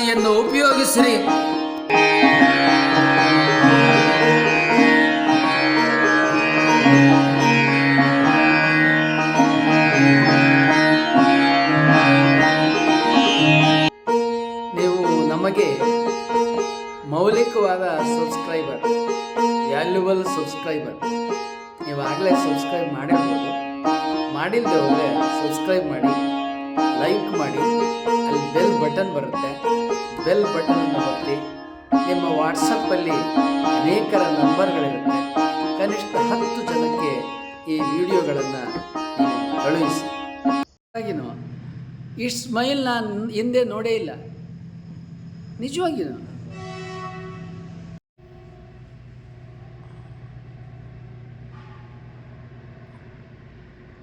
ಯಾವಾಗಲೂ ಉಪಯೋಗಿಸ್ರಿ. ನೀವು ನಮಗೆ ಮೌಲಿಕವಾದ ಸಬ್ಸ್ಕ್ರೈಬರ್, ವ್ಯಾಲ್ಯೂಬಲ್ ಸಬ್ಸ್ಕ್ರೈಬರ್ ನೀವು ಆಗಲೇ ಸಬ್ಸ್ಕ್ರೈಬ್ ಮಾಡಿರ್ಬೋದು. ಮಾಡಿಲ್ಲದೆ ಹೋದರೆ ಸಬ್ಸ್ಕ್ರೈಬ್ ಮಾಡಿ, ಲೈಕ್ ಮಾಡಿ, ಅಲ್ಲಿ ಬೆಲ್ ಬಟನ್ ಬರುತ್ತೆ. ಬೆಲ್ ಬಟನ್ ಒತ್ತಿ, ನಿಮ್ಮ ವಾಟ್ಸಪ್ಪಲ್ಲಿ ಅನೇಕರ ನಂಬರ್ಗಳಿರುತ್ತೆ. ಕನಿಷ್ಠ ಹತ್ತು ಜನಕ್ಕೆ ಈ ವಿಡಿಯೋಗಳನ್ನು ಕಳುಹಿಸಿ. ಹಾಗಿನೂ ಇಷ್ಟು ಸ್ಮೈಲ್ ನಾನು ಹಿಂದೆ ನೋಡೇ ಇಲ್ಲ. ನಿಜವಾಗಿಯೂ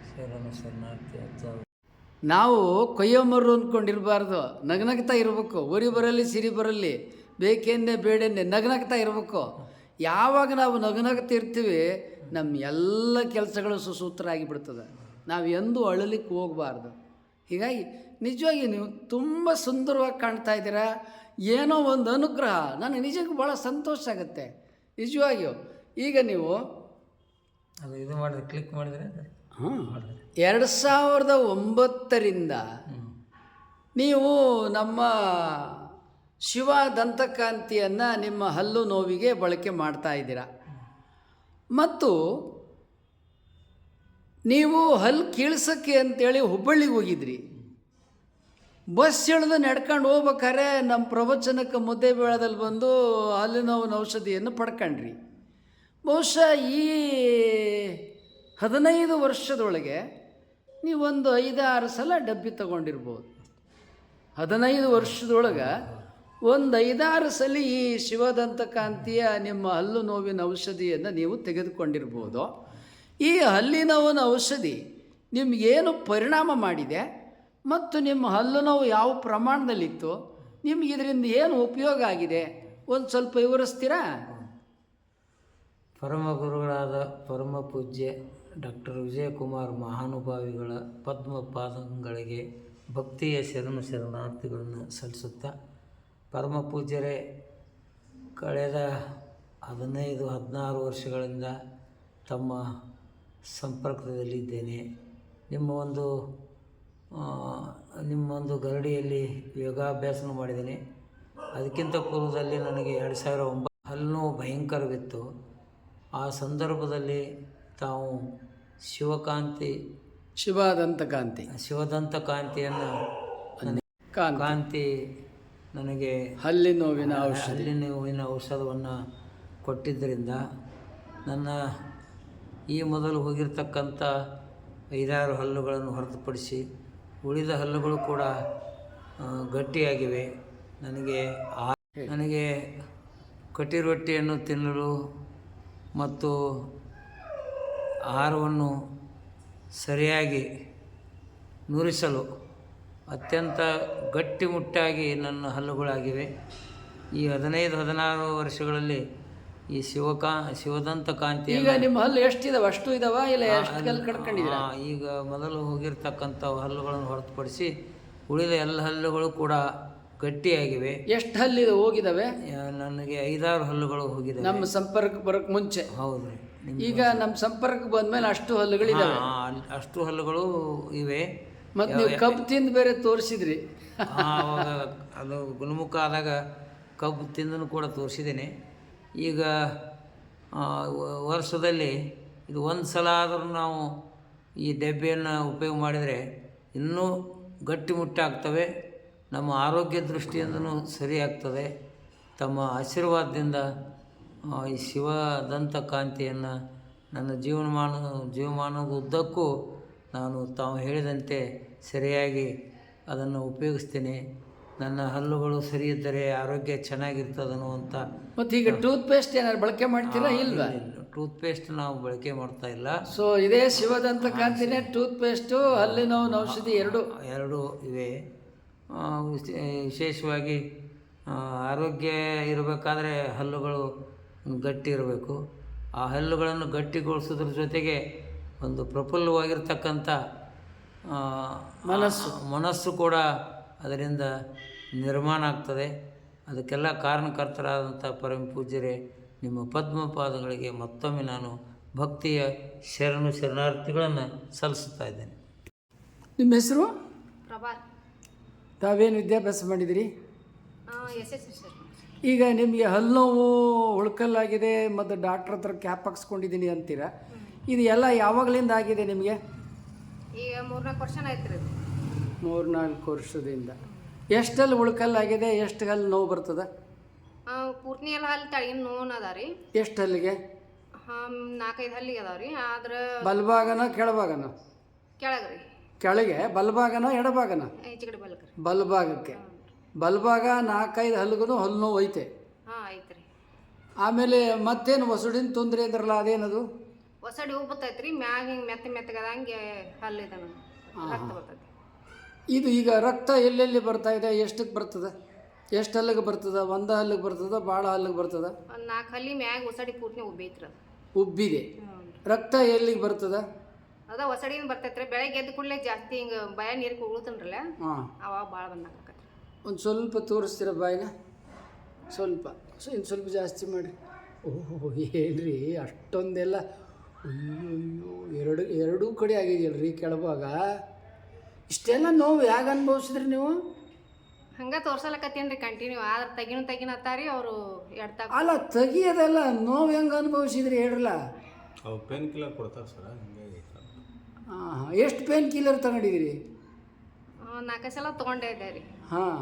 ಸರ್ ಶರಣಾರ್ಥಿ ಅಜ್ಜ ನಾವು ಕೊಯ್ಯಮರು ಅಂದ್ಕೊಂಡಿರಬಾರ್ದು. ನಗ್ನಗ್ತಾ ಇರಬೇಕು. ಉರಿ ಬರಲಿ, ಸಿರಿ ಬರಲಿ ಬೇಕೆಂದೆ ಬೇಡೆಂದೆ ನಗ್ನಗ್ತಾ ಇರಬೇಕು. ಯಾವಾಗ ನಾವು ನಗನಗ್ತಿರ್ತೀವಿ ನಮ್ಮ ಎಲ್ಲ ಕೆಲಸಗಳು ಸುಸೂತ್ರ ಆಗಿಬಿಡ್ತದೆ ನಾವು ಎಂದೂ ಅಳಲಿಕ್ಕೆ ಹೋಗಬಾರ್ದು. ಹೀಗಾಗಿ ನಿಜವಾಗಿ ನೀವು ತುಂಬ ಸುಂದರವಾಗಿ ಕಾಣ್ತಾ ಇದ್ದೀರಾ? ಏನೋ ಒಂದು ಅನುಗ್ರಹ. ನನಗೆ ನಿಜಕ್ಕೂ ಭಾಳ ಸಂತೋಷ ಆಗುತ್ತೆ. ನಿಜವಾಗಿಯೂ. ಈಗ ನೀವು ಅದು ಇದು ಮಾಡಿದ್ರೆ, ಕ್ಲಿಕ್ ಮಾಡಿದ್ರೆ ಎರಡು ಸಾವಿರದ ಒಂಬತ್ತರಿಂದ ನೀವು ನಮ್ಮ ಶಿವ ದಂತಕಾಂತಿಯನ್ನು ನಿಮ್ಮ ಹಲ್ಲು ನೋವಿಗೆ ಬಳಕೆ ಮಾಡ್ತಾ ಇದ್ದೀರಾ. ಮತ್ತು ನೀವು ಹಲ್ಲು ಕೀಳ್ಸಕ್ಕೆ ಅಂತೇಳಿ ಹುಬ್ಬಳ್ಳಿಗೆ ಹೋಗಿದ್ರಿ. ಬಸ್ ಇಳಿದು ನಡ್ಕೊಂಡು ಹೋಗ್ಬೇಕಾದ್ರೆ ನಮ್ಮ ಪ್ರವಚನಕ್ಕೆ ಮುದ್ದೆ ಬೇಳದಲ್ಲಿ ಬಂದು ಹಲ್ಲು ನೋವಿನ ಔಷಧಿಯನ್ನು ಪಡ್ಕೊಂಡ್ರಿ. ಬಹುಶಃ ಈ ಹದಿನೈದು ವರ್ಷದೊಳಗೆ ನೀವೊಂದು ಐದಾರು ಸಲ ಡಬ್ಬಿ ತಗೊಂಡಿರ್ಬೋದು. ಹದಿನೈದು ವರ್ಷದೊಳಗೆ ಒಂದು ಐದಾರು ಸಲ ಈ ಶಿವದಂತಕಾಂತಿಯ ನಿಮ್ಮ ಹಲ್ಲು ನೋವಿನ ಔಷಧಿಯನ್ನು ನೀವು ತೆಗೆದುಕೊಂಡಿರ್ಬೋದು. ಈ ಹಲ್ಲಿನ ಔಷಧಿ ನಿಮಗೇನು ಪರಿಣಾಮ ಮಾಡಿದೆ? ಮತ್ತು ನಿಮ್ಮ ಹಲ್ಲು ನೋವು ಯಾವ ಪ್ರಮಾಣದಲ್ಲಿತ್ತು? ನಿಮ್ಗೆ ಇದರಿಂದ ಏನು ಉಪಯೋಗ ಆಗಿದೆ? ಒಂದು ಸ್ವಲ್ಪ ವಿವರಿಸ್ತೀರಾ? ಪರಮ ಗುರುಗಳಾದ ಪರಮ ಪೂಜ್ಯ ಡಾಕ್ಟರ್ ವಿಜಯಕುಮಾರ್ ಮಹಾನುಭಾವಿಗಳ ಪದ್ಮ ಪಾದಗಳಿಗೆ ಭಕ್ತಿಯ ಶರಣ ಶರಣಾರ್ಥಿಗಳನ್ನು ಸಲ್ಲಿಸುತ್ತಾ ಪರಮ ಪೂಜ್ಯರೇ, ಕಳೆದ ಹದಿನೈದು, ಹದಿನಾರು ವರ್ಷಗಳಿಂದ ತಮ್ಮ ಸಂಪರ್ಕದಲ್ಲಿದ್ದೇನೆ. ನಿಮ್ಮ ಒಂದು ನಿಮ್ಮ ಒಂದು ಗರಡಿಯಲ್ಲಿ ಯೋಗಾಭ್ಯಾಸನ ಮಾಡಿದ್ದೀನಿ. ಅದಕ್ಕಿಂತ ಪೂರ್ವದಲ್ಲಿ ನನಗೆ ಎರಡು ಸಾವಿರ ಒಂಬತ್ತು, ಹಲ್ಲು ಭಯಂಕರವಿತ್ತು. ಆ ಸಂದರ್ಭದಲ್ಲಿ ತಾವು ಶಿವಕಾಂತಿ ಶಿವ ದಂತಕಾಂತಿ ಶಿವದಂತ ಕಾಂತಿಯನ್ನು ಕಾಂತಿ. ಕಾಂತಿ ನನಗೆ ಹಲ್ಲಿ ನೋವಿನ ಔಷಧ. ಹಲ್ಲಿ ನೋವಿನ ಔಷಧವನ್ನು ಕೊಟ್ಟಿದ್ದರಿಂದ ನನ್ನ ಈ ಮೊದಲು ಹೋಗಿರ್ತಕ್ಕಂಥ ಐದಾರು ಹಲ್ಲುಗಳನ್ನು ಹೊರತುಪಡಿಸಿ ಉಳಿದ ಹಲ್ಲುಗಳು ಕೂಡ ಗಟ್ಟಿಯಾಗಿವೆ. ನನಗೆ ಆ ನನಗೆ ಕಟ್ಟಿರೊಟ್ಟಿಯನ್ನು ತಿನ್ನಲು ಮತ್ತು ಆಹಾರವನ್ನು ಸರಿಯಾಗಿ ನುರಿಸಲು ಅತ್ಯಂತ ಗಟ್ಟಿಮುಟ್ಟಾಗಿ ನನ್ನ ಹಲ್ಲುಗಳಾಗಿವೆ. ಈ ಹದಿನೈದು ಹದಿನಾರು ವರ್ಷಗಳಲ್ಲಿ ಈ ಶಿವಕಾ ಶಿವದಂತ ಕಾಂತಿ ಈಗ ನಿಮ್ಮ ಹಲ್ಲು ಎಷ್ಟಿದಾವೆ? ಅಷ್ಟು ಇದಾವ? ಇಲ್ಲ ಕಡ್ಕೊಂಡಿದ್ದೀರಾ ಈಗ ಮೊದಲು ಹೋಗಿರ್ತಕ್ಕಂಥ ಹಲ್ಲುಗಳನ್ನು ಹೊರತುಪಡಿಸಿ ಉಳಿದ ಎಲ್ಲ ಹಲ್ಲುಗಳು ಕೂಡ ಗಟ್ಟಿಯಾಗಿವೆ. ಎಷ್ಟು ಹಲ್ಲಿದೆ? ಹೋಗಿದಾವೆ? ನನಗೆ ಐದಾರು ಹಲ್ಲುಗಳು ಹೋಗಿದ್ದಾವೆ ನಮ್ಮ ಸಂಪರ್ಕ ಬರೋಕ್ಕೆ ಮುಂಚೆ. ಹೌದು. ಈಗ ನಮ್ಮ ಸಂಪರ್ಕಕ್ಕೆ ಬಂದ್ಮೇಲೆ ಅಷ್ಟು ಹಲ್ಲುಗಳಿದೆ ಅಷ್ಟು ಹಲ್ಲುಗಳು ಇವೆ. ಮತ್ತು ನೀವು ಕಬ್ಬು ತಿಂದು ಬೇರೆ ತೋರಿಸಿದ್ರಿ. ಆ, ಅವಾಗ ಅದು ಗುಣಮುಖ ಆದಾಗ ಕಬ್ಬು ತಿಂದನು ಕೂಡ ತೋರಿಸಿದ್ದೇನೆ. ಈಗ ವರ್ಷದಲ್ಲಿ ಇದು ಒಂದು ಸಲ ಆದರೂ ನಾವು ಈ ಡಬ್ಬೆಯನ್ನು ಉಪಯೋಗ ಮಾಡಿದರೆ ಇನ್ನೂ ಗಟ್ಟಿಮುಟ್ಟಾಗ್ತವೆ ನಮ್ಮ ಆರೋಗ್ಯ ದೃಷ್ಟಿಯಿಂದನೂ ಸರಿ ಆಗ್ತದೆ. ತಮ್ಮ ಆಶೀರ್ವಾದದಿಂದ ಈ ಶಿವದಂತ ಕಾಂತಿಯನ್ನು ನನ್ನ ಜೀವನಮಾನ ಜೀವಮಾನದ ಉದ್ದಕ್ಕೂ ನಾನು ತಾವು ಹೇಳಿದಂತೆ ಸರಿಯಾಗಿ ಅದನ್ನು ಉಪಯೋಗಿಸ್ತೇನೆ. ನನ್ನ ಹಲ್ಲುಗಳು ಸರಿ ಇದ್ದರೆ ಆರೋಗ್ಯ ಚೆನ್ನಾಗಿರ್ತದನು ಅಂತ ಮತ್ತು ಈಗ ಟೂತ್ ಪೇಸ್ಟ್ ಏನಾದ್ರು ಬಳಕೆ ಮಾಡ್ತೀರಾ ಇಲ್ವಾ? ಟೂತ್ ಪೇಸ್ಟ್ ನಾವು ಬಳಕೆ ಮಾಡ್ತಾ ಇಲ್ಲ. ಸೊ ಇದೇ ಶಿವದಂತ ಕಾಂತಿನೇ ಟೂತ್ ಪೇಸ್ಟು ಅಲ್ಲಿ ನಾವು ಔಷಧಿ ಎರಡು. ಎರಡು ಇವೆ. ವಿಶೇ- ವಿಶೇಷವಾಗಿ ಆರೋಗ್ಯ ಇರಬೇಕಾದ್ರೆ ಹಲ್ಲುಗಳು ಗಟ್ಟಿ ಇರಬೇಕು. ಆ ಹಲ್ಲುಗಳನ್ನು ಗಟ್ಟಿಗೊಳಿಸೋದ್ರ ಜೊತೆಗೆ ಒಂದು ಪ್ರಫುಲ್ಲವಾಗಿರ್ತಕ್ಕಂಥ ಮನಸ್ಸು. ಮನಸ್ಸು ಕೂಡ ಅದರಿಂದ ನಿರ್ಮಾಣ ಆಗ್ತದೆ. ಅದಕ್ಕೆಲ್ಲ ಕಾರಣಕರ್ತರಾದಂಥ ಪರಮ ಪೂಜ್ಯರೇ ನಿಮ್ಮ ಪದ್ಮಪಾದಗಳಿಗೆ ಮತ್ತೊಮ್ಮೆ ನಾನು ಭಕ್ತಿಯ ಶರಣು ಶರಣಾರ್ಥಿಗಳನ್ನು ಸಲ್ಲಿಸುತ್ತಾ ಇದ್ದೇನೆ. ನಿಮ್ಮ ಹೆಸರು? ಪ್ರಭಾ ತಾವೇನು ವಿದ್ಯಾಭ್ಯಾಸ ಮಾಡಿದಿರಿ ಎಸ್ ಎಸ್ ಸರ್. ಈಗ ನಿಮಗೆ ಹಲ್ಲು ನೋವು ಉಳ್ಕಲ್ಲಾಗಿದೆ ಮತ್ತು ಡಾಕ್ಟ್ರ್ ಹತ್ರ ಕ್ಯಾಪ್ ಹಾಕ್ಸ್ಕೊಂಡಿದ್ದೀನಿ ಅಂತೀರಾ? ಇದು ಎಲ್ಲ ಯಾವಾಗಲಿಂದ ಆಗಿದೆ ನಿಮಗೆ? ಈಗ ಮೂರ್ನಾಲ್ಕು ವರ್ಷ ಆಯ್ತು ರೀ ಮೂರು ನಾಲ್ಕು ವರ್ಷದಿಂದ. ಎಷ್ಟಲ್ಲಿ ಉಳ್ಕಲ್ಲಾಗಿದೆ ಎಷ್ಟು ಹಲ್ಲು ನೋವು ಬರ್ತದೆ? ಪೂರ್ತಿ ಎಲ್ಲ ಹಲ್ಲು ತಳಗಿನ ನೋನ್ ಅದ ರೀ. ಎಷ್ಟು ಹಲ್ಲಿಗೆ? ನಾಲ್ಕೈದು ಹಲ್ಲಿಗೆ ಅದಾವ ರೀ. ಆದ್ರೆ ಬಲಭಾಗನ ಕೆಳಭಾಗನ? ಕೆಳಗೆ ರೀ. ಕೆಳಗೆ ಬಲಭಾಗನ ಎಡಭಾಗನ? ಬಲಭಾಗಕ್ಕೆ ಬಲಭಾಗ ನಾಲ್ಕೈದು ಹಲ್ಲಿಗೂ ಹಲ್ಲು ನೋವು ಐತೆ. ಹಾಂ ಐತೆ ರೀ ಆಮೇಲೆ ಮತ್ತೇನು ಹೊಸಡಿನ ತೊಂದರೆ ಇದ್ರಲ್ಲ ಅದೇನದು? ಹೊಸಡಿ ಹೂ ಬರ್ತೈತೆ ರೀ ಮ್ಯಾಗ ಹಿಂಗೆ ಮೆತ್ತ ಮೆತ್ತಗದಂಗೆ ಹಲ್ಲು ಇದೆ ರಕ್ತ ಬರ್ತೈತಿ. ಇದು ಈಗ ರಕ್ತ ಎಲ್ಲೆಲ್ಲಿ ಬರ್ತಾ ಇದೆ ಎಷ್ಟಕ್ಕೆ ಬರ್ತದೆ? ಎಷ್ಟು ಹಲ್ಲಿಗೆ ಬರ್ತದೆ? ಒಂದು ಹಲ್ಲಿಗೆ ಬರ್ತದೆ ಭಾಳ ಹಲ್ಲಿಗೆ ಬರ್ತದೆ? ಒಂದು ನಾಲ್ಕು ಹಲ್ಲಿ ಮ್ಯಾಗ ಹೊಸಡಿ ಪೂರ್ತಿ ಉಬ್ಬೈತ್ರಿ ಅದು. ಉಬ್ಬಿದೆ. ರಕ್ತ ಎಲ್ಲಿಗೆ ಬರ್ತದೆ? ಅದ ಹೊಸಡಿನ ಬರ್ತೈತ್ರಿ ಬೆಳಗ್ಗೆ ಎದ್ದ ಕೂಡಲೇ ಜಾಸ್ತಿ ಹಿಂಗೆ ಭಯ ನೀರು ಉಗುಳ್ತನ್ರಲ್ಲ ಹಾಂ. ಅವಾಗ ಭಾಳ ಬಂದಂಗೆ. ಒಂದು ಸ್ವಲ್ಪ ತೋರಿಸ್ತೀರ ಬಾಯಿನ? ಸ್ವಲ್ಪ. ಸೊ ಇನ್ನು ಸ್ವಲ್ಪ ಜಾಸ್ತಿ ಮಾಡಿ. ಓಹೋ ಹೇಳ್ರಿ ಅಷ್ಟೊಂದೆಲ್ಲ. ಅಯ್ಯೋ ಅಯ್ಯೋ ಎರಡು ಎರಡೂ ಕಡೆ ಆಗಿದೆಯಲ್ರಿ ಕೆಳಭಾಗ? ಇಷ್ಟೆಲ್ಲ ನೋವು ಹೇಗೆ ಅನುಭವಿಸಿದ್ರಿ ನೀವು? ಹಂಗೆ ತೋರ್ಸಲಕತ್ತೀನಿ ರೀ ಕಂಟಿನ್ಯೂ ಆದ್ರೆ ತಗಿನ ತಗಿನ ಹತ್ತಾರಿ ಅವರು ಎಡ್ತಾ ಅಲ್ಲ ತೆಗಿಯೋದಲ್ಲ ನೋವು ಹೆಂಗೆ ಅನುಭವಿಸಿದ್ರಿ ಹೇಳ್ರಲ್ಲ? ಅವು ಪೇನ್ ಕಿಲ್ಲರ್ ಕೊಡ್ತಾರೆ ಸರ್ ಹಿಂಗಾಗಿ ಹಾಂ ಹಾಂ ಎಷ್ಟು ಪೇನ್ ಕಿಲ್ಲರ್ ತಗೊಂಡಿದ್ದೀರಿ? ನಾಲ್ಕು ಸಲ ತೊಗೊಂಡೇ ಇದ್ದೆ ರೀ. ಹಾಂ.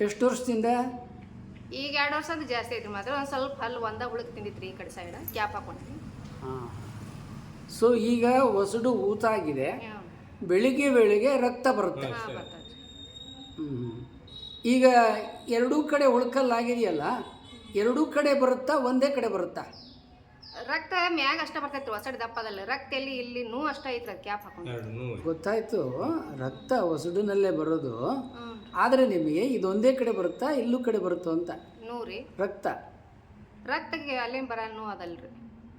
ಎಷ್ಟು ವರ್ಷದಿಂದ? ಈಗ ಎರಡು ವರ್ಷ ಅದು ಜಾಸ್ತಿ ಐತ್ರಿ ಮಾತ್ರ. ಒಂದು ಸ್ವಲ್ಪ ಹಲ್ಲು ಒಂದ ಉಳಕ್ ತಿಂದಿತ್ರಿ ಈ ಕಡೆ ಸೈಡ್ ಕ್ಯಾಪ್ ಹಾಕೊಂಡ್ರಿ ಹಾಂ. ಸೊ ಈಗ ಹೊಸಡು ಊತ ಆಗಿದೆ. ಬೆಳಿಗ್ಗೆ ಬೆಳಿಗ್ಗೆ ರಕ್ತ ಬರುತ್ತೆ. ಹ್ಮ್. ಈಗ ಎರಡೂ ಕಡೆ ಉಳ್ಕಲ್ಲಾಗಿದೆಯಲ್ಲ ಎರಡೂ ಕಡೆ ಬರುತ್ತಾ ಒಂದೇ ಕಡೆ ಬರುತ್ತಾ? ರಕ್ತ ಮ್ಯಾಗ ಅಷ್ಟ ಬರ್ತೈತ್ರಿ ಹೊಸಡಿ ದಪ್ಪದಲ್ಲ. ರಕ್ತ ಎಲ್ಲಿ ಇಲ್ಲಿ ನೂ ಅಷ್ಟ ಐತ್ರಿ ಅದು ಕ್ಯಾಪ್ ಹಾಕೊಂಡು ಗೊತ್ತಾಯಿತು ಗೊತ್ತಾಯ್ತು. ರಕ್ತ ಹೊಸಡಿನಲ್ಲೇ ಬರೋದು. ಹ್ಞೂ ಆದರೆ ನಿಮಗೆ ಇದೊಂದೇ ಕಡೆ ಬರುತ್ತಾ ಇಲ್ಲೂ ಕಡೆ ಬರುತ್ತೋ ಅಂತ? ನೂರಿ ರಕ್ತ. ರಕ್ತಕ್ಕೆ ಅಲ್ಲೇನು ಬರ ನೋವು ಅದಲ್ರಿ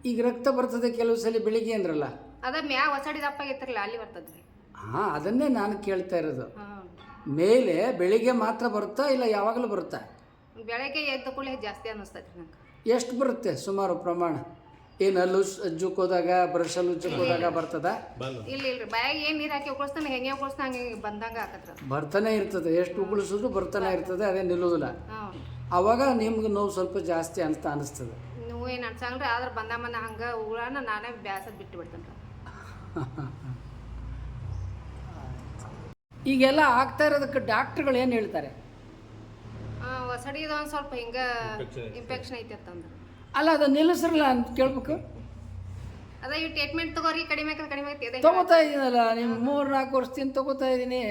ಈಗ ರಕ್ತ ಬರ್ತದೆ ಕೆಲವು ಸಲ ಬೆಳಿಗ್ಗೆ ಅಂದ್ರಲ್ಲ? ಅದ ಮ್ಯಾಗ ಹೊಸಡಿ ದಪ್ಪ ಆಗೈತ್ರಲ್ಲ ಅಲ್ಲಿ ಬರ್ತದ್ರಿ ಹಾಂ ಅದನ್ನೇ ನಾನು ಕೇಳ್ತಾ ಇರೋದು. ಮೇಲೆ ಬೆಳಿಗ್ಗೆ ಮಾತ್ರ ಬರುತ್ತಾ ಇಲ್ಲ ಯಾವಾಗಲೂ ಬರುತ್ತಾ? ಬೆಳಗ್ಗೆ ಎದ್ದ ಕೂಡಲೇ ಜಾಸ್ತಿ ಅನ್ನಿಸ್ತೈತ್ರಿ ನಂಗೆ. ಎಷ್ಟು ಬರುತ್ತೆ ಸುಮಾರು ಪ್ರಮಾಣ? ಏನು ಹಲ್ಲು ಉಜ್ಜುಕೋದಾಗ ಜುಕ್ ಹೋದಾಗ ಬರ್ತದ? ಇಲ್ಲ ಇಲ್ರಿ. ಬಾಯಾಗ ಏನು ನೀರು ಹಾಕಿ ಉಕಳಿಸ್ತಾನೆ ಹೆಂಗೆ ಉಕಳಿಸ್ತಾ ಹಂಗೆ ಬಂದಂಗೆ ಹಾಕತ್ರ ಬರ್ತಾನೆ ಇರ್ತದೆ. ಎಷ್ಟು ಉಗುಳಿಸಿದ್ರು ಬರ್ತಾನೆ ಇರ್ತದೆ ಅದೇ ನಿಲ್ಲುವುದಿಲ್ಲ ಅವಾಗ ಆವಾಗ ನಿಮ್ಗೆ ನೋವು ಸ್ವಲ್ಪ ಜಾಸ್ತಿ ಅಂತ ಅನಿಸ್ತದೆ. ನೀವು ಏನು ಅನ್ಸಂಗ್ರಿ ಆದ್ರೆ ಬಂದ ಮನ ಹಂಗೆ ಉಗುಳನ ನಾನೇ ಬ್ಯಾಸದ್ ಬಿಟ್ಟು ಬಿಡ್ತೇನೆ ಈಗೆಲ್ಲ ಆಗ್ತಾ ಇರೋದಕ್ಕೆ ಡಾಕ್ಟ್ರುಗಳು ಏನು ಹೇಳ್ತಾರೆ ಹೊಸಡಿದ ಒಂದು ಸ್ವಲ್ಪ ಹಿಂಗೆ ಇನ್ಫೆಕ್ಷನ್ ಐತಿ ಅಂತಂದ್ರೆ. ಅಲ್ಲ ಅದು ನಿಲ್ಲಿಸ್ರಲ್ಲ ಅಂತ ಕೇಳ್ಬೇಕು. ಅದ ಈ ಟ್ರೀಟ್ಮೆಂಟ್ ತಗೋರಿ ಕಡಿಮೆ ಆಕತ್ ಕಡಿಮೆ ಐತಿ ಅದೇ ತಗೋತಾ ಇದ್ದೀನಲ್ಲ ನಿಮ್ಮ ಮೂರು ನಾಲ್ಕು ವರ್ಷದಿಂದ ತಗೋತಾ ಇದ್ದೀನಿ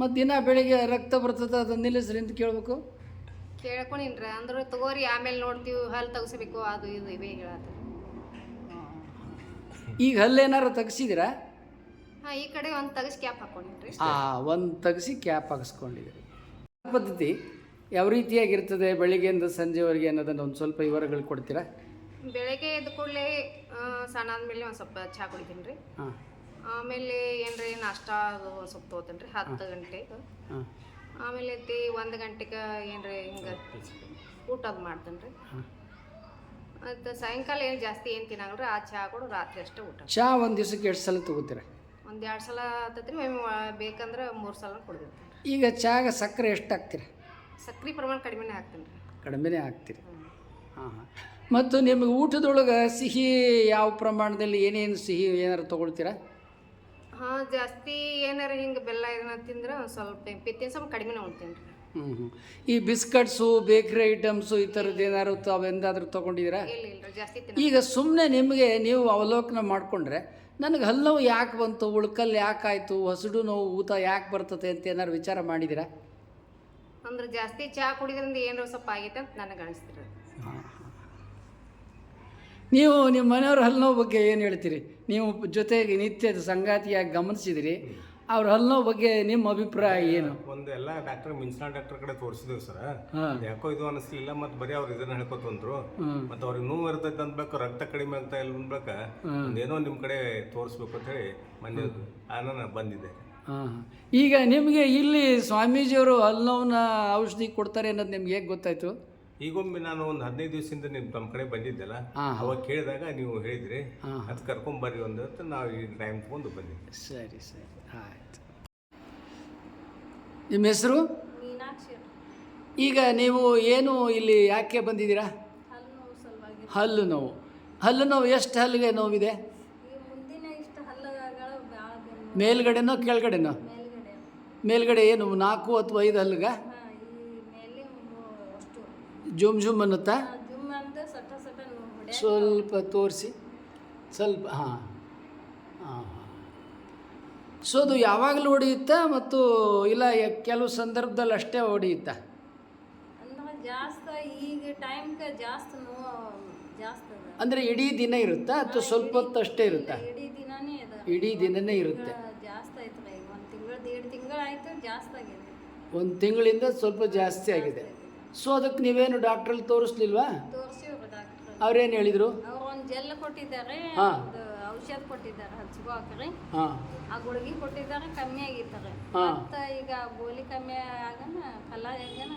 ಮತ್ತು ದಿನ ಬೆಳಿಗ್ಗೆ ರಕ್ತ ಬರ್ತದೆ ಅದು ನಿಲ್ಲಿಸ್ರಿ ಅಂತ ಕೇಳ್ಬೇಕು. ಕೇಳ್ಕೊಂಡಿನ್ರಿ ಅಂದ್ರೆ ತಗೋರಿ ಆಮೇಲೆ ನೋಡ್ತೀವಿ ಹಲ್ಲು ತಗಸ್ಬೇಕು ಅದು ಇದು ಇವೇ ಹೇಳತ್ತಾರೆ ಈಗ ಹಲ್ಲೇನಾರು ತೆಗ್ಸಿದ್ದೀರಾ ಹಾಂ ಈ ಕಡೆ ಒಂದು ತಗಸಿ ಕ್ಯಾಪ್ ಹಾಕೊಂಡಿನ್ರಿ. ಆ ಒಂದು ತೆಗ್ಸಿ ಕ್ಯಾಪ್ ಹಾಕಿಸ್ಕೊಂಡಿದ್ದೀರಿ ಪದ್ಧತಿ? ಯಾವ ರೀತಿಯಾಗಿರ್ತದೆ ಬೆಳಿಗ್ಗೆಯಿಂದ ಸಂಜೆವರೆಗೆ ಅನ್ನೋದನ್ನು ಒಂದು ಸ್ವಲ್ಪ ವಿವರಗಳು ಕೊಡ್ತೀರಾ? ಬೆಳಗ್ಗೆ ಎದ್ದ ಕೂಡಲೇ ಸಣ್ಣ ಆದ್ಮೇಲೆ ಒಂದು ಸ್ವಲ್ಪ ಚಹಾ ಕುಡಿತೀನಿ ರೀ. ಹಾಂ. ಆಮೇಲೆ ಏನ್ರಿ ನಾಷ್ಟ ಅದು ಒಂದು ಸ್ವಲ್ಪ ತೊಗೋತೀನಿ ರೀ ಹತ್ತು ಗಂಟೆಗೆ. ಹಾಂ. ಆಮೇಲೆ ಐತಿ ಒಂದು ಗಂಟೆಗೆ ಏನ್ರಿ ಹಿಂಗೆ ಊಟ ಅದು ಮಾಡ್ತೇನೆ ರೀ. ಮತ್ತು ಸಾಯಂಕಾಲ ಏನು ಜಾಸ್ತಿ ಏನು ತಿನ್ನಂಗಿಲ್ಲ ಆ ಚಹಾ ಕೊಡು ರಾತ್ರಿ ಅಷ್ಟೇ ಊಟ. ಚಹಾ ಒಂದು ದಿವಸಕ್ಕೆ ಎಷ್ಟು ಸಲ ತಗೋತೀರಾ? ಒಂದು ಎರಡು ಸಲ ಆತೈತ್ರಿ ಬೇಕಂದ್ರೆ ಮೂರು ಸಲ ಕುಡಿದಿರ್ತೀನಿ. ಈಗ ಚಹಾಗ ಸಕ್ಕರೆ ಎಷ್ಟು ಹಾಕ್ತೀರಾ? ಸಕ್ರೆ ಪ್ರಮಾಣ ಕಡಿಮೆನೇ ಹಾಕ್ತೀನಿ ರೀ ಕಡಿಮೆನೇ ಹಾಕ್ತೀರಿ ಹಾಂ ಹಾಂ. ಮತ್ತು ನಿಮಗೆ ಊಟದೊಳಗೆ ಸಿಹಿ ಯಾವ ಪ್ರಮಾಣದಲ್ಲಿ ಏನೇನು ಸಿಹಿ ಏನಾರು ತೊಗೊಳ್ತೀರಾ? ಹಾಂ ಜಾಸ್ತಿ ಏನಾರ ಹಿಂಗೆ ಬೆಲ್ಲ ಏನ ತಿಂದ್ರೆ ಒಂದು ಸ್ವಲ್ಪ ಪಿತ್ತಿನ ಸ್ವಲ್ಪ ಕಡಿಮೆನೇ ಉಣ್ತೀನಿ ರೀ ಹ್ಞೂ ಹ್ಞೂ ಈ ಬಿಸ್ಕಟ್ಸು ಬೇಕ್ರಿ ಐಟಮ್ಸು ಈ ಥರದ್ದು ಏನಾದ್ರು ತಾವೆಂದಾದ್ರೂ ತೊಗೊಂಡಿದ್ದೀರಾ ಇಲ್ಲ ಇಲ್ಲ ಜಾಸ್ತಿ ತಿನ್ನ ಈಗ ಸುಮ್ಮನೆ ನಿಮಗೆ ನೀವು ಅವಲೋಕನ ಮಾಡಿಕೊಂಡ್ರೆ ನನಗೆ ಹಲ್ಲವು ಯಾಕೆ ಬಂತು ಉಳ್ಕಲ್ಲಿ ಯಾಕಾಯಿತು ಹಸಿಡು ನೋವು ಊತ ಯಾಕೆ ಬರ್ತದೆ ಅಂತ ಏನಾದ್ರು ವಿಚಾರ ಮಾಡಿದ್ದೀರಾ ಅಂದ್ರೆ ಜಾಸ್ತಿ ಚಹಾ ಕುಡಿದ್ರಿಂದ ಏನಾರ ಸ್ವಲ್ಪ ಆಗೈತೆ ಅಂತ ನನಗೆ ಅನಿಸ್ತಿರೋದು. ನೀವು ನಿಮ್ಮ ಮನೆಯವ್ರ ಹಲ್ನೋವು ನೋವು ಬಗ್ಗೆ ಏನು ಹೇಳ್ತೀರಿ? ನೀವು ಜೊತೆಗೆ ನಿತ್ಯದ ಸಂಗಾತಿಯಾಗಿ ಗಮನಿಸಿದಿರಿ. ಅವ್ರ ಹಲ್ನೋವು ನೋವು ಬಗ್ಗೆ ನಿಮ್ಮ ಅಭಿಪ್ರಾಯ ಏನು? ಒಂದು ಎಲ್ಲ ಡಾಕ್ಟರ್ ಮಿನ್ಸಾ ಡಾಕ್ಟರ್ ಕಡೆ ತೋರಿಸಿದ್ರು ಸರ್. ಯಾಕೋ ಇದು ಅನಿಸ್ಲಿಲ್ಲ ಮತ್ತೆ ಬರೀ ಅವ್ರು ಇದನ್ನ ಹೇಳ್ಕೊತ ಬಂದ್ರು. ಮತ್ತೆ ಅವ್ರಿಗೆ ನೋವು ಇರ್ತೈತೆ ಅಂದ್ಬೇಕು ರಕ್ತ ಕಡಿಮೆ ಆಗ್ತಾ ಇಲ್ಲ ಅಂದ್ಬೇಕ. ಹ್ಮ್. ಏನೋ ನಿಮ್ಮ ಕಡೆ ತೋರಿಸ್ಬೇಕು ಅಂತ ಹೇಳಿ ಮೊನ್ನೆ ನಾನು ಬಂದಿದ್ದೆ ಹಾಂ ಈಗ ನಿಮಗೆ ಇಲ್ಲಿ ಸ್ವಾಮೀಜಿಯವರು ಹಲ್ಲು ನೋವಿನ ಔಷಧಿ ಕೊಡ್ತಾರೆ ಅನ್ನೋದು ನಿಮ್ಗೆ ಹೇಗೆ ಗೊತ್ತಾಯ್ತು? ಈಗೊಮ್ಮೆ ನಾನು ಒಂದು ಹದಿನೈದು ದಿವಸದಿಂದ ನಿಮ್ಮ ನಮ್ಮ ಕಡೆ ಬಂದಿದ್ದೆಲ್ಲ ಹಾಂ. ಅವಾಗ ಕೇಳಿದಾಗ ನೀವು ಹೇಳಿದ್ರಿ ಹಾಂ. ಅದು ಕರ್ಕೊಂಬರ್ರಿ ಒಂದು ಅಂತ ನಾವು ಈ ಟೈಮ್ ತಗೊಂಡು ಬಂದಿದ್ದೆ ಸರಿ ಸರಿ. ಆಯ್ತು. ನಿಮ್ಮ ಹೆಸರು? ಮೀನಾಕ್ಷಿ ಈಗ ನೀವು ಏನು ಇಲ್ಲಿ ಯಾಕೆ ಬಂದಿದ್ದೀರಾ? ಹಲ್ಲು ನೋವು ಸಲುವಾಗಿ. ಹಲ್ಲು ನೋವು. ಹಲ್ಲು ನೋವು ಎಷ್ಟು ಹಲ್ಲಿಗೆ ನೋವಿದೆ ಈ ಮುಂದಿನ ಇಷ್ಟು ಹಲ್ಲುಗಳು ಭಾಳ ಮೇಲ್ಗಡೆನೋ ಕೆಳಗಡೆನೋ? ಮೇಲ್ಗಡೆ ಏನು ನಾಲ್ಕು ಅಥವಾ ಐದು ಅಲ್ಲಿಗ ಜುಮ್ ಜುಮ್ ಅನ್ನುತ್ತಾ? ಸ್ವಲ್ಪ ತೋರಿಸಿ. ಸ್ವಲ್ಪ ಹಾಂ. ಹಾಂ ಸೊ ಅದು ಯಾವಾಗಲೂ ಹೊಡೆಯುತ್ತಾ ಮತ್ತು ಇಲ್ಲ ಕೆಲವು ಸಂದರ್ಭದಲ್ಲಿ ಅಷ್ಟೇ ಹೊಡೆಯುತ್ತಾ? ಅಂದರೆ ಇಡೀ ದಿನ ಇರುತ್ತಾ ಅಥವಾ ಸ್ವಲ್ಪ ಹೊತ್ತು ಅಷ್ಟೇ ಇರುತ್ತಾ? ಇಡೀ ದಿನಾನೇ ಇರುತ್ತೆ. ಜಾಸ್ತಿ ಆಯ್ತು ಈಗ ಒಂದು ತಿಂಗಳು ದೇಡ್ ತಿಂಗಳಾಯ್ತು ಜಾಸ್ತಿ ಆಗಿದೆ. ಒಂದು ತಿಂಗಳಿಂದ ಸ್ವಲ್ಪ ಜಾಸ್ತಿ ಆಗಿದೆ. ಸೊ ಅದಕ್ಕೆ ನೀವೇನು ಡಾಕ್ಟ್ರಲ್ಲಿ ತೋರಿಸ್ಲಿಲ್ವಾ? ತೋರಿಸಿವ್ರಿ ಡಾಕ್ಟ್ರ್. ಅವ್ರೇನು ಹೇಳಿದರು? ಅವ್ರು ಒಂದು ಜೆಲ್ ಕೊಟ್ಟಿದ್ದಾರೆ ಹಾ. ಒಂದು ಔಷಧ ಕೊಟ್ಟಿದ್ದಾರೆ ಹಚ್ಕೋಕ್ರಿ ಹಾಂ. ಆ ಗುಳಿಗೆ ಕೊಟ್ಟಿದ್ದಾರೆ ಕಮ್ಮಿ ಆಗಿತ್ತಾರೆ ಹಾ. ಮತ್ತು ಈಗ ಗೋಲಿ ಕಮ್ಮಿ ಆಗನ ಕಲ್ಲ ಆಗನ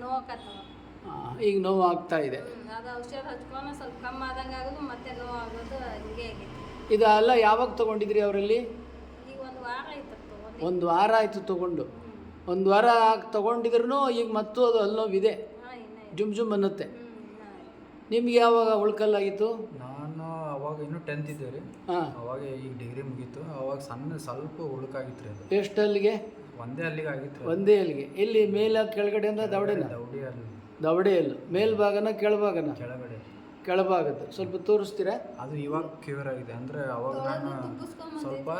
ನೋವಾಕತ್ತವ ಈಗ ನೋವು ಆಗ್ತಾ ಇದೆ. ಅದು ಔಷಧ ಹಚ್ಕೊಂಡು ಸ್ವಲ್ಪ ಕಮ್ಮಿ ಆದಂಗೆ ಆಗೋದು ಮತ್ತೆ ನೋವು ಆಗೋದು ಹಿಂಗೆ ಆಗೈತಿ ಇದೆಲ್ಲ ಯಾವಾಗ ತೊಗೊಂಡಿದ್ರಿ ಅವರಲ್ಲಿ? ಒಂದು ವಾರ ಆಯ್ತು ತಗೊಂಡು ಒಂದು ವಾರ ಆಯಿತು ತೊಗೊಂಡು. ಒಂದು ವಾರ ತೊಗೊಂಡಿದ್ರು ಈಗ ಮತ್ತೂ ಅದು ಅಲ್ಲಿ ನೋವಿದೆ ಇನ್ನೇ ಜುಮ್ ಜುಮ್ ಅನ್ನತ್ತೆ. ನಿಮ್ಗೆ ಯಾವಾಗ ಉಳ್ಕಲ್ಲಾಗಿತ್ತು? ನಾನು ಅವಾಗ ಇನ್ನೂ ಟೆಂತ್ ಇದ್ದೆ ರೀ. ಹಾಂ. ಅವಾಗ ಈಗ ಡಿಗ್ರಿ ಮುಗೀತು. ಅವಾಗ ಸಣ್ಣ ಸ್ವಲ್ಪ ಉಳುಕಾಗಿತ್ತು ರೀ ಅದು. ಎಷ್ಟು ಅಲ್ಲಿಗೆ? ಒಂದೇ ಅಲ್ಲಿಗೆ ಆಗಿತ್ತು ಒಂದೇ ಅಲ್ಲಿಗೆ. ಇಲ್ಲಿ ಮೇಲೆ ಕೆಳಗಡೆ ಅಂದ್ರೆ ದವಡೆನ ದವಡೆ ಅಲ್ಲಿ ದವಡೆಯಲ್ಲಿ ಮೇಲ್ಭಾಗನ ಕೆಳಭಾಗನ? ಕೆಳಗಡೆ. ಕೆಳಭಾಗದ್ದು. ಸ್ವಲ್ಪ ತೋರಿಸ್ತೀರಾ? ಅದು ಇವಾಗ ಕ್ಯೂರ್ ಆಗಿದೆ. ಅಂದರೆ ಅವಾಗ ನಾನು ಸ್ವಲ್ಪ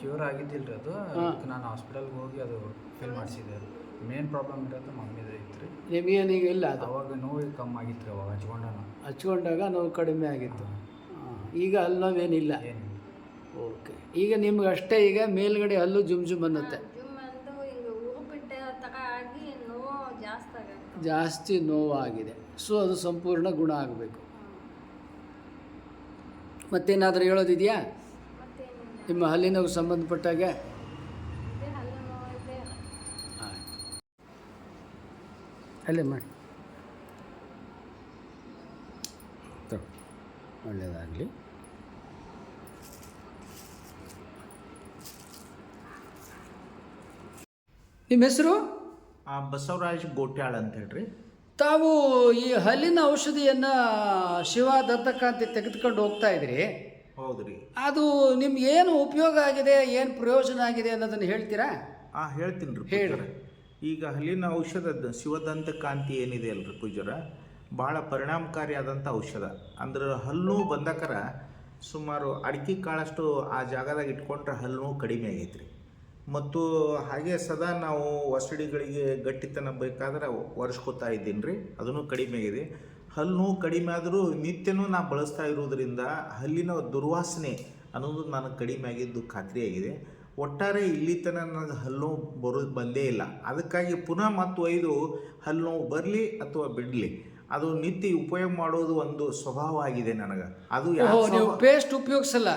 ಕ್ಯೂರ್ ಆಗಿದ್ದಿಲ್ಲ ಅದು. ಅದಕ್ಕೆ ನಾನು ಹಾಸ್ಪಿಟಲ್ಗೆ ಹೋಗಿ ಅದು ಫಿಲ್ ಮಾಡಿಸಿದೆ ಅದು. ಮೇನ್ ಪ್ರಾಬ್ಲಮ್ ಇರೋದು ಮಮ್ಮಿದ ಇತ್ತು ರೀ ಈಗ ಇಲ್ಲ ಅದು? ಅವಾಗ ನೋವು ಕಮ್ಮಿ ಆಗಿತ್ತು ರೀ ಅವಾಗ ಹಚ್ಕೊಂಡಾಗ. ಹಚ್ಕೊಂಡಾಗ ನೋವು ಕಡಿಮೆ ಆಗಿತ್ತು. ಈಗ ಅಲ್ಲಿ ನೋವೇನಿಲ್ಲ? ಏನಿಲ್ಲ. ಓಕೆ. ಈಗ ನಿಮ್ಗೆ ಅಷ್ಟೇ ಈಗ ಮೇಲ್ಗಡೆ ಅಲ್ಲೂ ಜುಮ್ ಜುಮ್ ಅನ್ನತ್ತೆ? ಜುಮ್ ಅಂದು ಹಿಂಗೆ ಊರು ತಕ ಆಗಿ ನೋವು ಜಾಸ್ತಿ ಆಗತ್ತೆ ಜಾಸ್ತಿ ನೋವಾಗಿದೆ. ಸೊ ಅದು ಸಂಪೂರ್ಣ ಗುಣ ಆಗಬೇಕು. ಮತ್ತೇನಾದರೂ ಹೇಳೋದಿದೆಯಾ? ನಿಮ್ಮ ಹಲ್ಲಿನವು ಸಂಬಂಧಪಟ್ಟಾಗ? ಅಲ್ಲೇ ಮಾಡಿ. ಒಳ್ಳೆಯದಾಗಲಿ ನಿಮ್ಮ ಹೆಸರು? ಆ ಬಸವರಾಜ್ ಗೋಟ್ಯಾಳ್ ಅಂತ ಹೇಳ್ರಿ. ತಾವು ಈ ಹಲ್ಲಿನ ಔಷಧಿಯನ್ನು ಶಿವ ದತ್ತಕಾಂತಿ ತೆಗೆದುಕೊಂಡು ಹೋಗ್ತಾ ಇದ್ರಿ. ಹೌದ್ರಿ. ಅದು ನಿಮ್ಗೆ ಏನು ಉಪಯೋಗ ಆಗಿದೆ ಏನು ಪ್ರಯೋಜನ ಆಗಿದೆ ಅನ್ನೋದನ್ನು ಹೇಳ್ತೀರಾ? ಆ ಹೇಳ್ತೀನಿ ರೀ ಹೇಳ್ರಿ. ಈಗ ಹಲ್ಲಿನ ಔಷಧದ ಶಿವದಂತ ಕಾಂತಿ ಏನಿದೆ ಅಲ್ರಿ ಪೂಜಾರ? ಭಾಳ ಪರಿಣಾಮಕಾರಿಯಾದಂಥ ಔಷಧ. ಅಂದ್ರೆ ಹಲ್ಲು ಬಂದಕರ ಸುಮಾರು ಅಡಿಕೆ ಕಾಳಷ್ಟು ಆ ಜಾಗದಾಗ ಇಟ್ಕೊಂಡ್ರೆ ಹಲ್ಲು ಕಡಿಮೆ ಆಗೈತ್ರಿ. ಮತ್ತು ಹಾಗೆ ಸದಾ ನಾವು ಒಸಡಿಗಳಿಗೆ ಗಟ್ಟಿತನ ಬೇಕಾದ್ರೆ ಒರೆಸ್ಕೊತಾ ಇದ್ದೀನಿ ರೀ. ಅದನ್ನು ಕಡಿಮೆ ಆಗಿದೆ ಹಲ್ಲು ಕಡಿಮೆ ಆದರೂ ನಿತ್ಯನೂ ನಾ ಬಳಸ್ತಾ ಇರೋದ್ರಿಂದ ಹಲ್ಲಿನ ದುರ್ವಾಸನೆ ಅನ್ನೋದು ನನಗೆ ಕಡಿಮೆ ಆಗಿದ್ದು ಖಾತ್ರಿಯಾಗಿದೆ ಒಟ್ಟಾರೆ ಇಲ್ಲಿ ತನಕ ನನಗೆ ಹಲ್ಲು ಬರೋದು ಬಂದೇ ಇಲ್ಲ. ಅದಕ್ಕಾಗಿ ಪುನಃ ಮತ್ತು ಒಯ್ದು ಹಲ್ಲು ನೋವು ಬರಲಿ ಅಥವಾ ಬಿಡಲಿ. ಅದು ನಿತ್ಯ ಉಪಯೋಗ ಮಾಡೋದು ಒಂದು ಸ್ವಭಾವ ಆಗಿದೆ ನನಗೆ. ಅದು ಪೇಸ್ಟ್ ಉಪಯೋಗಿಸಲ್ಲ.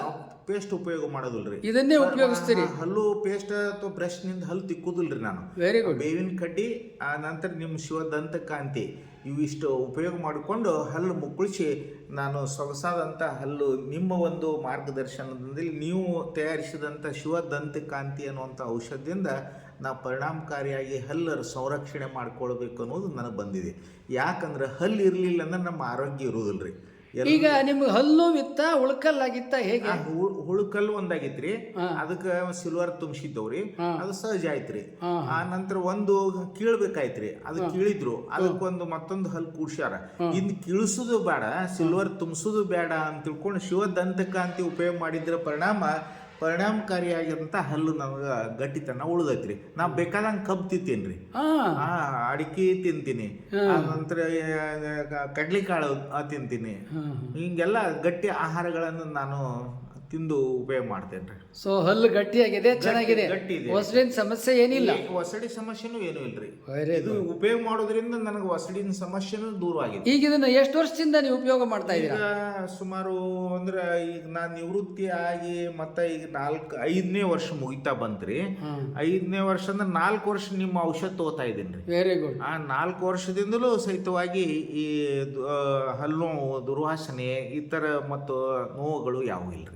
ಪೇಸ್ಟ್ ಉಪಯೋಗ ಮಾಡೋದಿಲ್ರಿ. ಇದನ್ನೇ ಉಪಯೋಗಿಸ್ತೀರಿ. ಹಲ್ಲು ಪೇಸ್ಟ್ ಅಥವಾ ಬ್ರಷ್ನಿಂದ ಹಲ್ಲು ತಿಕ್ಕುದಿಲ್ರಿ ನಾನು. ವೆರಿ ಗುಡ್ ಬೇವಿನ ಕಡ್ಡಿ ಆ ನಂತರ ನಿಮ್ಮ ಶಿವದಂತ ಕಾಂತಿ ಇವಿಷ್ಟು ಉಪಯೋಗ ಮಾಡಿಕೊಂಡು ಹಲ್ಲು ಮುಕ್ಕುಳಿಸಿ ನಾನು ಸೊಗಸಾದಂಥ ಹಲ್ಲು ನಿಮ್ಮ ಒಂದು ಮಾರ್ಗದರ್ಶನದಲ್ಲಿ ನೀವು ತಯಾರಿಸಿದಂಥ ಶಿವದಂತ ಕಾಂತಿ ಅನ್ನುವಂಥ ಔಷಧದಿಂದ ನಾವು ಪರಿಣಾಮಕಾರಿಯಾಗಿ ಹಲ್ಲರ ಸಂರಕ್ಷಣೆ ಮಾಡ್ಕೊಳ್ಬೇಕು ಅನ್ನೋದು ನನಗೆ ಬಂದಿದೆ. ಯಾಕಂದ್ರೆ ಹಲ್ಲು ಇರಲಿಲ್ಲ ಅಂದ್ರೆ ನಮ್ಮ ಆರೋಗ್ಯ ಇರುವುದಿಲ್ಲ ರೀ ಈಗ ನಿಮ್ಗೆ ಹಲ್ಲು ವಿತ್ತ ಉಳ್ಕಲ್ಲಾಗಿತ್ತ ಹೇಗೆ? ಹುಳುಕಲ್ಲು ಒಂದಾಗಿತ್ರಿ. ಅದಕ್ಕೆ ಸಿಲ್ವರ್ ತುಂಬಿಸಿದ್ದವ್ರಿ. ಅದು ಸಹಜ ಆಯ್ತ್ರಿ. ಆ ನಂತರ ಒಂದು ಕೀಳ್ಬೇಕಾಯ್ತ್ರಿ. ಅದು ಕೀಳಿದ್ರು. ಅದಕ್ಕೊಂದು ಮತ್ತೊಂದು ಹಲ್ಲು ಕೂಡ್ಸ್ಯಾರ. ಇನ್ ಕೀಳ್ಸುದು ಬೇಡ ಸಿಲ್ವರ್ ತುಂಬಿಸುದು ಬೇಡ ಅಂತ ತಿಳ್ಕೊಂಡು ಶಿವದಂತಕಾಂತಿ ಉಪಯೋಗ ಮಾಡಿದ್ರ ಪರಿಣಾಮ ಪರಿಣಾಮಕಾರಿಯಾಗಿರಂತ ಹಲ್ಲು ನಮಗೆ ಗಟ್ಟಿತನ ಉಳ್ದೈತ್ರಿ. ನಾ ಬೇಕಾದಂಗೆ ಕಬ್ಬು ತಿಂತೀನಿ ರೀ ಆ ಅಡಿಕೆ ತಿಂತೀನಿ. ನಂತರ ಕಡ್ಲಿಕಾಳು ತಿಂತೀನಿ. ಹಿಂಗೆಲ್ಲ ಗಟ್ಟಿ ಆಹಾರಗಳನ್ನು ನಾನು ತಿಂದು ಉಪಯೋಗ ಮಾಡ್ತೇನೆ ರೀ ಸೊ ಹಲ್ಲು ಗಟ್ಟಿಯಾಗಿದೆ ಚೆನ್ನಾಗಿದೆ. ಗಟ್ಟಿ ಇದೆ. ಹೊಸಡಿನ ಸಮಸ್ಯೆ ಏನಿಲ್ಲ. ಒಸಡಿ ಸಮಸ್ಯೆನೂ ಏನೂ ಇಲ್ರಿ. Very ಇದು ಉಪಯೋಗ ಮಾಡೋದ್ರಿಂದ ನನಗೆ ಒಸಡಿನ ಸಮಸ್ಯೆನೂ ದೂರ ಆಗಿದೆ. ಈಗ ಇದನ್ನ ಎಷ್ಟು ವರ್ಷದಿಂದ ನೀವು ಉಪಯೋಗ ಮಾಡ್ತಾ ಇದ್ದೀರಾ? ಈಗ ಸುಮಾರು ಅಂದ್ರೆ ಈಗ ನಾನು ನಿವೃತ್ತಿ ಆಗಿ ಮತ್ತೆ ಈಗ ನಾಲ್ಕು ಐದನೇ ವರ್ಷ ಮುಗಿತಾ ಬಂತ್ರಿ. ಐದನೇ ವರ್ಷ ಅಂದ್ರೆ ನಾಲ್ಕು ವರ್ಷ ನಿಮ್ಮ ಔಷಧ ತಗೋತಾ ಇದ್ದೀನಿ ರೀ ವೆರಿ ಗುಡ್ ಆ ನಾಲ್ಕು ವರ್ಷದಿಂದಲೂ ಸಹಿತವಾಗಿ ಈ ದು- ಆ, ಹಲ್ಲು ನೋವು ದುರ್ವಾಸನೆ ಈ ಥರ ಮತ್ತು ನೋವುಗಳು ಯಾವುವು ಇಲ್ರಿ.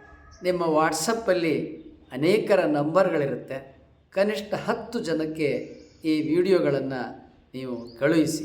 ನಿಮ್ಮ ವಾಟ್ಸಪ್ಪಲ್ಲಿ ಅನೇಕರ ನಂಬರ್ಗಳಿರುತ್ತೆ. ಕನಿಷ್ಠ ಹತ್ತು ಜನಕ್ಕೆ ಈ ವಿಡಿಯೋಗಳನ್ನು ನೀವು ಕಳುಹಿಸಿ.